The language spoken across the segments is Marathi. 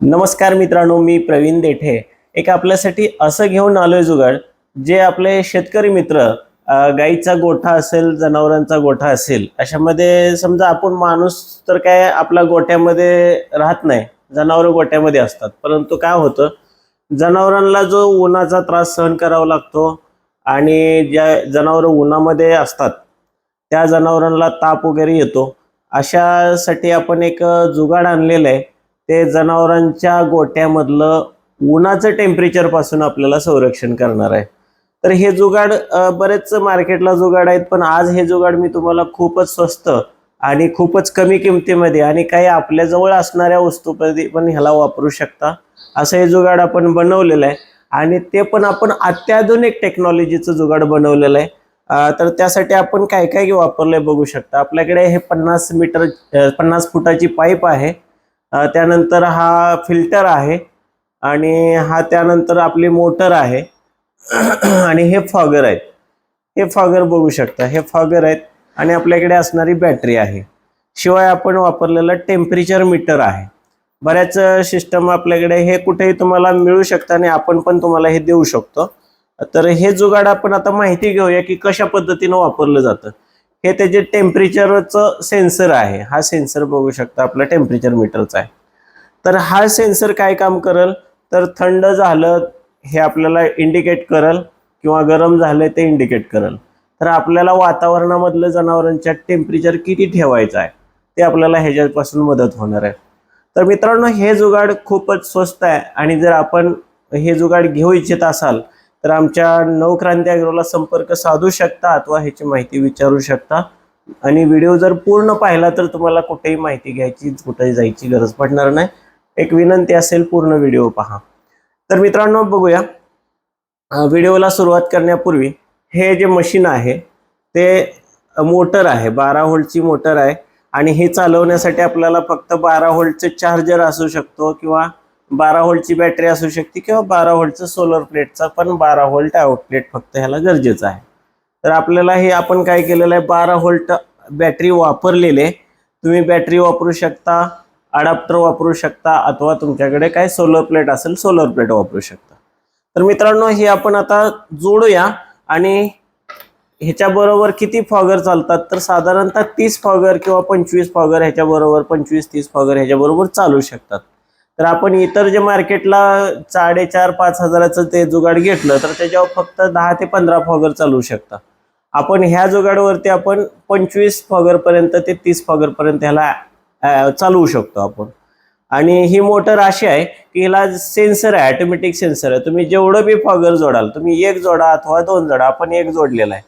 नमस्कार मित्रांनो मी प्रवीण देठे. एक आपल्यासाठी असं घेऊन आलोय जुगाड जे आपले शेतकरी मित्र गाईचा गोठा असेल जनावरांचा गोठा असेल अशामध्ये समजा आपण माणूस तर काय आपल्या गोठ्यामध्ये राहत नाही जनावरं गोठ्यामध्ये असतात. परंतु काय होतं जनावरांना जो उन्हाचा त्रास सहन करावा लागतो आणि ज्या जनावरं उन्हामध्ये असतात त्या जनावरांना ताप वगैरे येतो अशासाठी आपण एक जुगाड आणलेलं आहे. ते जनावरांच्या गोट्यामधलं उन्हाचं टेम्परेचरपासून आपल्याला संरक्षण करणार आहे. तर हे जुगाड बरेच मार्केटला जुगाड आहेत पण आज हे जुगाड मी तुम्हाला खूपच स्वस्त आणि खूपच कमी किमतीमध्ये आणि काही आपल्याजवळ असणाऱ्या वस्तूमध्ये पण ह्याला वापरू शकता. असं हे जुगाड आपण बनवलेलं आहे आणि ते पण आपण अत्याधुनिक टेक्नॉलॉजीचं जुगाड बनवलेलं आहे. तर त्यासाठी आपण काय काय वापरलंय बघू शकता. आपल्याकडे हे पन्नास मीटर पन्नास फुटाची पाईप आहे. त्यानंतर हा फिल्टर आहे आणि हा त्यानंतर आपली मोटर आहे. आणि हे फॉगर आहेत. हे फॉगर बघू शकता. हे फॉगर आहेत आणि आपल्याकडे असणारी बॅटरी आहे. शिवाय आपण वापरलेलं टेम्परेचर मीटर आहे. बऱ्याच सिस्टम आपल्याकडे हे कुठेही तुम्हाला मिळू शकतं आणि आपण पण तुम्हाला हे देऊ शकतो. तर हे जुगाड आपण आता माहिती घेऊया की कशा पद्धतीनं वापरलं जातं. हे त्याचे टेम्परेचरचं सेन्सर आहे. हा सेन्सर बघू शकता आपला टेम्परेचर मीटरचा आहे. तर हा सेन्सर काय काम करल? तर थंड झालं हे आपल्याला इंडिकेट करल किंवा गरम झालं ते इंडिकेट करल. तर आपल्याला वातावरणामधलं जनावरांच्या टेम्परेचर किती ठेवायचं आहे ते आपल्याला ह्याच्यापासून मदत होणार आहे. तर मित्रांनो हे जुगाड खूपच स्वस्त आहे. आणि जर आपण हे जुगाड घेऊ इच्छित असाल तर आमच्या नवक्रांती अॅग्रोला संपर्क साधू शकता अथवा ह्याची माहिती विचारू शकता आणि व्हिडिओ जर पूर्ण पाहिला तर तुम्हाला कुठेही माहिती घ्यायची कुठेही जायची गरज पडणार नाही. एक विनंती असेल पूर्ण व्हिडिओ पहा. तर मित्रांनो बघूया. व्हिडिओला सुरुवात करण्यापूर्वी हे जे मशीन आहे ते मोटर आहे बारा होल्टची मोटर आहे. आणि हे चालवण्यासाठी आपल्याला फक्त बारा होल्टचे चार्जर असू शकतो किंवा बारा व्होल्टची बॅटरी असू शकते किंवा बारा व्होल्टचं सोलर प्लेटचा पण बारा व्होल्ट आउटलेट फक्त ह्याला गरजेचं आहे. तर आपल्याला हे आपण काय केलेलं आहे? बारा व्होल्ट बॅटरी वापरलेले. तुम्ही बॅटरी वापरू शकता अडाप्टर वापरू शकता अथवा तुमच्याकडे काय सोलर प्लेट असेल सोलर प्लेट वापरू शकता. तर मित्रांनो हे आपण आता जोडूया आणि ह्याच्याबरोबर किती फॉगर चालतात? तर साधारणतः तीस फॉगर किंवा पंचवीस फॉगर ह्याच्याबरोबर पंचवीस तीस फॉगर ह्याच्याबरोबर चालू शकतात. तर आपण इतर जे मार्केटला साडेचार पाच हजाराचं ते जुगाड घेतलं तर त्याच्यावर फक्त दहा ते पंधरा फॉगर चालू शकता. आपण ह्या जुगाडवरती आपण पंचवीस फॉगरपर्यंत ते तीस फॉगरपर्यंत ह्याला चालवू शकतो आपण. आणि ही मोटर अशी आहे की हिला सेन्सर आहे ऑटोमॅटिक सेन्सर आहे. तुम्ही जेवढं बी फॉगर जोडाल तुम्ही एक जोडा अथवा दोन जोडा आपण एक जोडलेला आहे.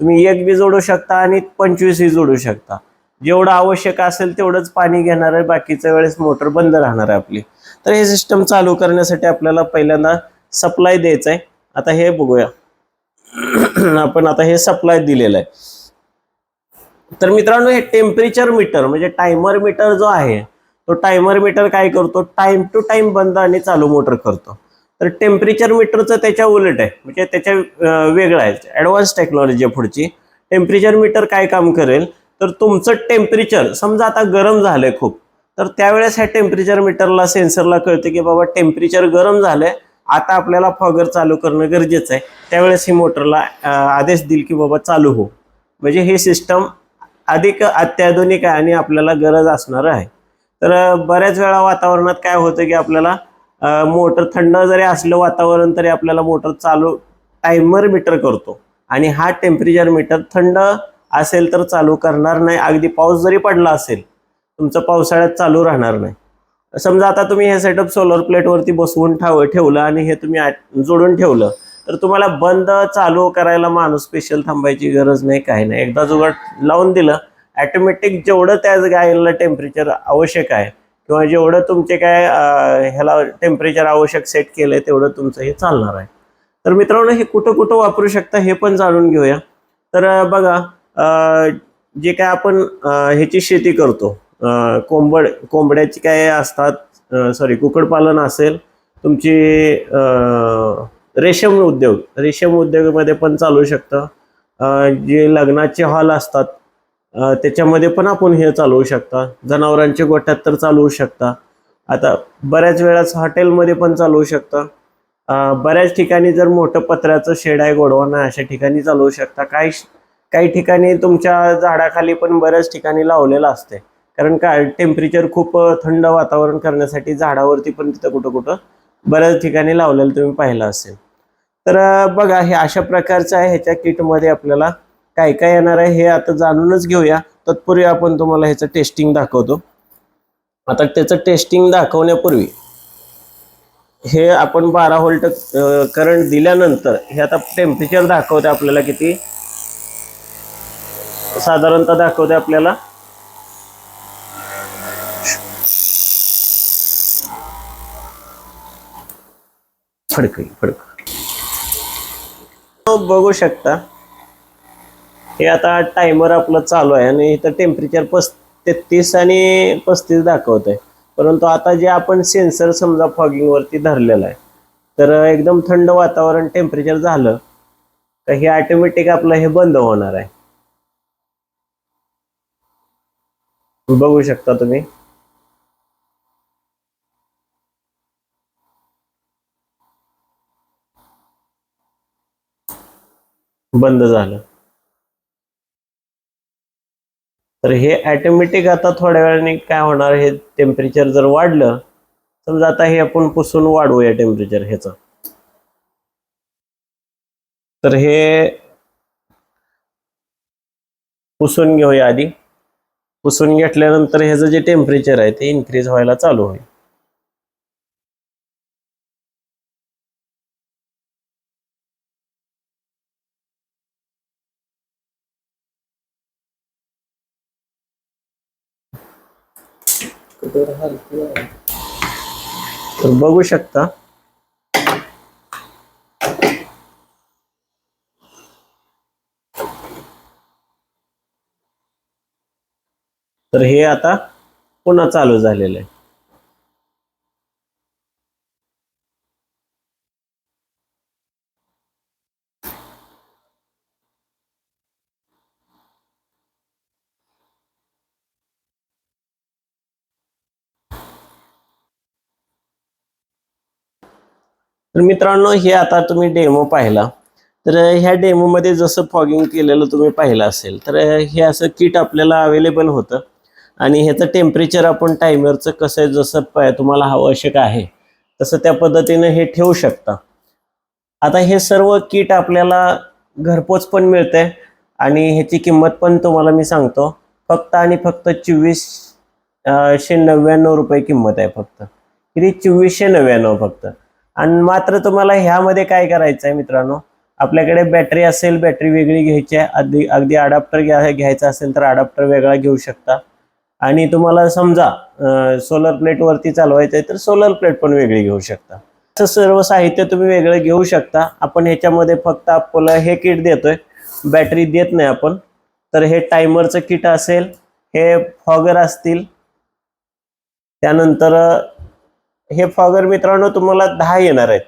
तुम्ही एक बी जोडू शकता आणि पंचवीसही जोडू शकता. जेवढं आवश्यक असेल तेवढंच पाणी घेणार आहे. बाकीच्या वेळेस मोटर बंद राहणार आहे आपली. तर हे सिस्टम चालू करण्यासाठी आपल्याला पहिल्यांदा सप्लाय द्यायचं आहे. आता हे बघूया. आपण आता हे सप्लाय दिलेलं आहे. तर मित्रांनो हे टेम्परेचर मीटर म्हणजे टायमर मीटर जो आहे तो टायमर मीटर काय करतो? टाइम टू टाइम बंद आणि चालू मोटर करतो. तर टेम्परेचर मीटरचं त्याच्या उलट आहे. म्हणजे त्याच्या वेगळा वेगळं आहे. ॲडव्हान्स टेक्नॉलॉजी आहे पुढची. टेम्परेचर मीटर काय काम करेल? तर तुमचं टेम्परेचर समजा आता गरम झालंय खूप तर त्यावेळेस ह्या टेम्परेचर मीटरला सेन्सरला कळतं की बाबा टेम्परेचर गरम झालंय आता आपल्याला फॉगर चालू करणं गरजेचं आहे. त्यावेळेस ही मोटरला आदेश देईल की बाबा चालू हो. म्हणजे हे सिस्टम अधिक अत्याधुनिक आहे आणि आपल्याला गरज असणार आहे. तर बऱ्याच वेळा वातावरणात काय होतं की आपल्याला मोटर थंड जरी असलं वातावरण तरी आपल्याला मोटर चालू टायमर मीटर करतो. आणि हा टेम्परेचर मीटर थंड असेल तर चालू करणार नाही. अगदी पाऊस जरी पडला असेल तुमचं पावसाळ्यात चालू राहणार नाही. समजा आता तुम्ही हे सेटअप सोलर प्लेटवरती बसवून ठेव ठेवलं आणि हे तुम्ही जोडून ठेवलं तर तुम्हाला बंद चालू करायला माणूस स्पेशल थांबायची गरज नाही काही नाही. एकदा जुगाड लावून दिलं ॲटोमॅटिक जेवढं त्याच गायला टेम्परेचर आवश्यक आहे किंवा जेवढं तुमचे काय ह्याला टेम्परेचर आवश्यक सेट केलंय तेवढं तुमचं हे चालणार आहे. तर मित्रांनो हे कुठं कुठं वापरू शकता हे पण जाणून घेऊया. तर बघा जे काय आपण ह्याची शेती करतो. कोंबड कोंबड्याची काय असतात सॉरी कुक्कुटपालन असेल तुमची रेशम उद्योग. रेशीम उद्योगामध्ये पण चालू शकतं. जे लग्नाचे हॉल असतात त्याच्यामध्ये पण आपण हे चालवू शकता. जनावरांच्या गोठ्यात तर चालवू शकता. आता बऱ्याच वेळाच हॉटेलमध्ये पण चालवू शकता. बऱ्याच ठिकाणी जर मोठं पत्र्याचं शेड आहे गोडवाना अशा ठिकाणी चालवू शकता. काही काही ठिकाणी तुमच्या झाडाखाली पण बऱ्याच ठिकाणी लावलेलं असते कारण काय टेम्परेचर खूप थंड वातावरण करण्यासाठी झाडावरती पण तिथं कुठं कुठं बऱ्याच ठिकाणी लावलेलं तुम्ही पाहिलं असेल. तर बघा हे अशा प्रकारचं आहे. ह्याच्या किटमध्ये आपल्याला काय काय येणार आहे हे आता जाणूनच घेऊया. तत्पूर्वी आपण तुम्हाला ह्याचं टेस्टिंग दाखवतो. आता त्याचं टेस्टिंग दाखवण्यापूर्वी हे आपण बारा व्होल्ट करंट दिल्यानंतर हे आता टेम्परेचर दाखवते आपल्याला किती? साधारणतः दाखवते आपल्याला. फडक फडक बघू शकता. हे आता टायमर आपलं चालू आहे आणि इथं टेम्परेचर पस तेहतीस आणि पस्तीस दाखवत आहे परंतु आता जे आपण सेन्सर समजा फॉगिंग वरती धरलेलं आहे तर एकदम थंड वातावरण टेम्परेचर झालं तर हे ऑटोमॅटिक आपलं हे बंद होणार आहे. बघू शकता तुम्ही. बंद झालं. तर हे ॲटोमॅटिक आता थोड्या वेळाने काय होणार हे टेम्परेचर जर वाढलं समजा आता हे आपण पुसून वाढवूया टेम्परेचर ह्याचं. तर हे पुसून घेऊया आधी. पुसून घेतल्यानंतर ह्याचं जे टेम्परेचर आहे ते इन्क्रीज व्हायला चालू होईल. तर बघू शकता तर हे आता पुन्हा चालू झालेलं आहे. तर मित्रांनो हे आता तुम्ही डेमो पाहिला. तर ह्या डेमोमध्ये जसं फॉगिंग केलेलं तुम्ही पाहिलं असेल तर हे असं किट आपल्याला अवेलेबल होतं. आणि ह्याचं टेम्परेचर आपण टायमरचं कसं आहे जसं प- तुम्हाला आवश्यक आहे तसं त्या पद्धतीनं हे ठेवू शकता. आता हे सर्व किट आपल्याला घरपोच पण मिळते आणि ह्याची किंमत पण तुम्हाला मी सांगतो. फक्त आणि फक्त चोवीसशे नव्याण्णव रुपये किंमत आहे फक्त. किती? चोवीसशे नव्याण्णव फक्त. आणि मात्र तुम्हाला ह्यामध्ये काय करायचं आहे मित्रांनो? आपल्याकडे बॅटरी असेल बॅटरी वेगळी घ्यायची आहे. अगदी अगदी अडाप्टर घ्या घ्यायचा असेल तर अडाप्टर वेगळा घेऊ शकता. आणि तुम्हाला समजा सोलर प्लेटवरती चालवायचं आहे तर सोलर प्लेट पण वेगळी घेऊ शकता. असं सर्व साहित्य तुम्ही वेगळं घेऊ शकता. आपण ह्याच्यामध्ये फक्त आपल्याला हे किट देतोय. बॅटरी देत नाही आपण. तर हे टायमरचं किट असेल हे फॉगर असतील. त्यानंतर हे फॉगर मित्रांनो तुम्हाला दहा येणार आहेत.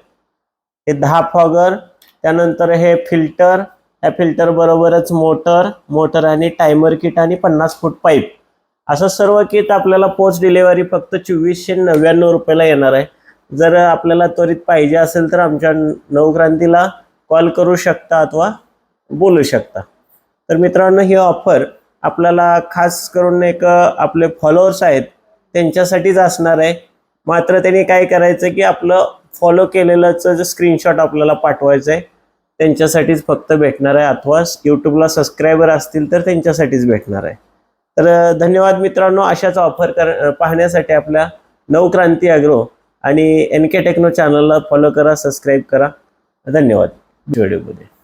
हे दहा फॉगर त्यानंतर हे फिल्टर ह्या फिल्टर बरोबरच मोटर मोटर आणि टायमर किट आणि पन्नास फूट पाईप असं सर्व किट आपल्याला पोस्ट डिलेवरी फक्त चोवीसशे नव्याण्णव रुपयाला येणार आहे. जर आपल्याला त्वरित पाहिजे असेल तर आमच्या नवक्रांतीला कॉल करू शकता अथवा बोलू शकता. तर मित्रांनो ही ऑफर आपल्याला खास करून एक आपले फॉलोअर्स आहेत त्यांच्यासाठीच असणार आहे. मात्र त्यांनी काय करायचं की आपलं फॉलो केलेलंचं जे स्क्रीनशॉट आपल्याला पाठवायचं आहे त्यांच्यासाठीच फक्त भेटणार आहे. अथवा यूट्यूबला सबस्क्रायबर असतील तर त्यांच्यासाठीच भेटणार आहे. तर धन्यवाद मित्रांनो अशाच ऑफर कर पाहण्यासाठी आपल्या नवक्रांती अॅग्रो आणि एन के टेक्नो चॅनलला फॉलो करा सबस्क्राईब करा. धन्यवाद. व्हिडिओमध्ये